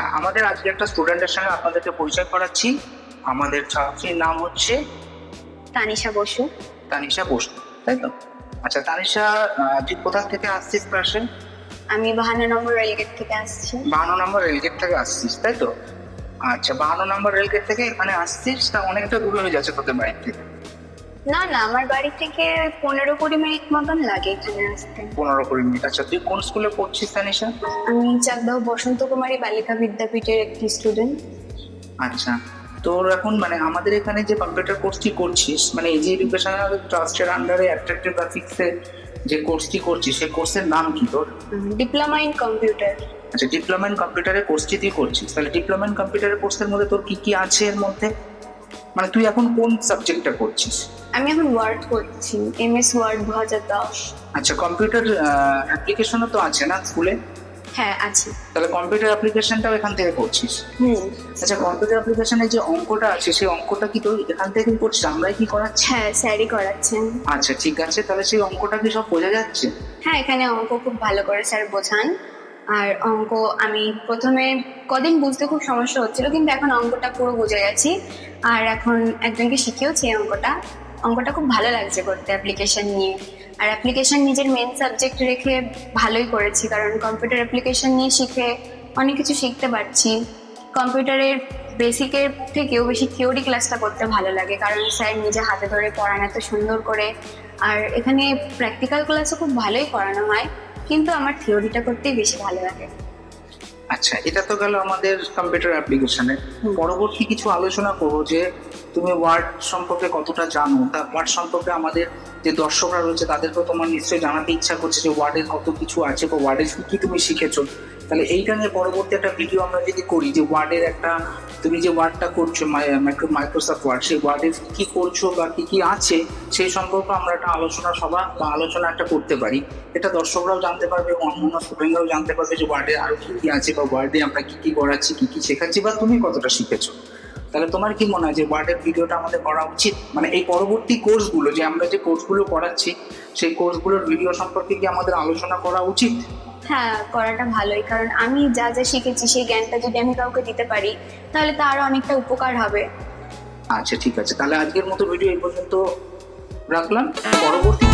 আমাদের আজকে একটা স্টুডেন্টের সঙ্গে আপনাদেরকে পরিচয় করাচ্ছি। আমাদের ছাত্রীর নাম হচ্ছে তানিশা বসু। তানিশা বসু তাই তো? আচ্ছা তানিশা তুই কোথা থেকে আসছিস ক্লাসে আমি বাহান্ন নম্বর রেলগেট থেকে আসছি। বাহান্ন নম্বর রেলগেট থেকে আসছিস তাই তো? আচ্ছা বাহান্ন নম্বর রেলগেট থেকে এখানে আসছিস? তা অনেকটা দূরে হয়ে যাচ্ছে তোদের বাড়ি থেকে। না না আমার বাড়ি থেকে পনেরো কুড়ি মিনিট মতন লাগে এখানে আসতে। পনেরো কুড়ি মিনিট। আচ্ছা তুই কোন স্কুলে পড়ছিস তানিশা? আমি চাকদাহ বসন্ত কুমারী বালিকা বিদ্যাপীঠের একটি স্টুডেন্ট আচ্ছা তোর এখন মানে আমাদের এখানে যে কম্পিউটার কোর্সটি করছিস মানে এই যে এডুকেশনাল ট্রাস্টের আন্ডারে অ্যাট্রাক্টিভ গ্রাফিক্সের যে কোর্সটি করছিস সেই কোর্সের নাম কি তোর? ডিপ্লোমা ইন কম্পিউটার আচ্ছা ডিপ্লোমা ইন কম্পিউটারের কোর্সটি তুই করছিস তাহলে ডিপ্লোমা ইন কম্পিউটারের কোর্সের মধ্যে তোর কি কি আছে এর মধ্যে? মানে তুই এখন কোন সাবজেক্টটা করছিস? আমি এখন ওয়ার্ড করছি এম এস ওয়ার্ড দু হাজার দশ আচ্ছা কম্পিউটার অ্যাপ্লিকেশনও তো আছে না স্কুলে হ্যাঁ আছে। তাহলে কম্পিউটার অ্যাপ্লিকেশনটাও এখান থেকে করছিস? হুম। আচ্ছা কম্পিউটার অ্যাপ্লিকেশনে যে অঙ্কটা আছে সেই অঙ্কটা কি তুই এখান থেকে করছিস? আমরাই কি করাচ্ছি? হ্যাঁ স্যারই করাচ্ছেন। আচ্ছা ঠিক আছে তাহলে সেই অঙ্কটা কি সব বোঝা যাচ্ছে? হ্যাঁ এখানে অঙ্ক খুব ভালো করে স্যার বোঝান। আর অঙ্ক, আমি প্রথমে কদিন বুঝতে খুব সমস্যা হচ্ছিল, কিন্তু এখন অঙ্কটা পুরো বুঝে গেছি। আর এখন একজনকে শিখিয়েওছি এই অঙ্কটা। অঙ্কটা খুব ভালো লাগছে করতে অ্যাপ্লিকেশন নিয়ে। আর অ্যাপ্লিকেশন নিজের মেন সাবজেক্ট রেখে ভালোই করেছি, কারণ কম্পিউটার অ্যাপ্লিকেশন নিয়ে শিখে অনেক কিছু শিখতে পারছি। কম্পিউটারের বেসিকের থেকেও বেশি থিওরি ক্লাসটা করতে ভালো লাগে, কারণ স্যার নিজে হাতে ধরে পড়ান এত সুন্দর করে। আর এখানে প্র্যাকটিক্যাল ক্লাসও খুব ভালোই করানো হয়। কিন্তু আমার থিওরিটা করতেই বেশি ভালো লাগে। আচ্ছা এটা তো গেল আমাদের কম্পিউটার অ্যাপ্লিকেশনের হুম। পরবর্তী কিছু আলোচনা করব যে তুমি ওয়ার্ড সম্পর্কে কতটা জানো? তা ওয়ার্ড সম্পর্কে আমাদের যে দর্শকরা রয়েছে তাদেরকেও তোমার নিশ্চয়ই জানাতে ইচ্ছা করছে যে ওয়ার্ডের কত কিছু আছে বা ওয়ার্ডের কি কি তুমি শিখেছো। তাহলে এইটা নিয়ে পরবর্তী একটা ভিডিও আমরা যদি করি যে ওয়ার্ডের একটা তুমি যে ওয়ার্ডটা করছ মাইক্রোসফট ওয়ার্ড সেই ওয়ার্ডের কি করছ বা কি কি আছে সেই সম্পর্কে আমরা একটা আলোচনা সভা বা আলোচনা একটা করতে পারি। এটা দর্শকরাও জানতে পারবে এবং অন্য স্টুডেন্টরাও জানতে পারবে যে ওয়ার্ডে আরও কি কি আছে বা ওয়ার্ডে আমরা কি কি করাচ্ছি কি কি শেখাচ্ছি বা তুমি কতটা শিখেছো? তাহলে তোমার কি মনে হয় যে ওয়ার্ডের ভিডিওটা আমাদের করা উচিত? মানে এই পরবর্তী কোর্সগুলো যে আমরা যে কোর্সগুলো করাচ্ছি সেই কোর্সগুলোর ভিডিও সম্পর্কে কি আমাদের আলোচনা করা উচিত? হ্যাঁ করাটা ভালোই। কারণ আমি যা যা শিখেছি সেই জ্ঞানটা যদি আমি কাউকে দিতে পারি তাহলে তার অনেকটা উপকার হবে। আচ্ছা ঠিক আছে। তাহলে আজকের মতো ভিডিও এই পর্যন্ত রাখলাম। পরবর্তী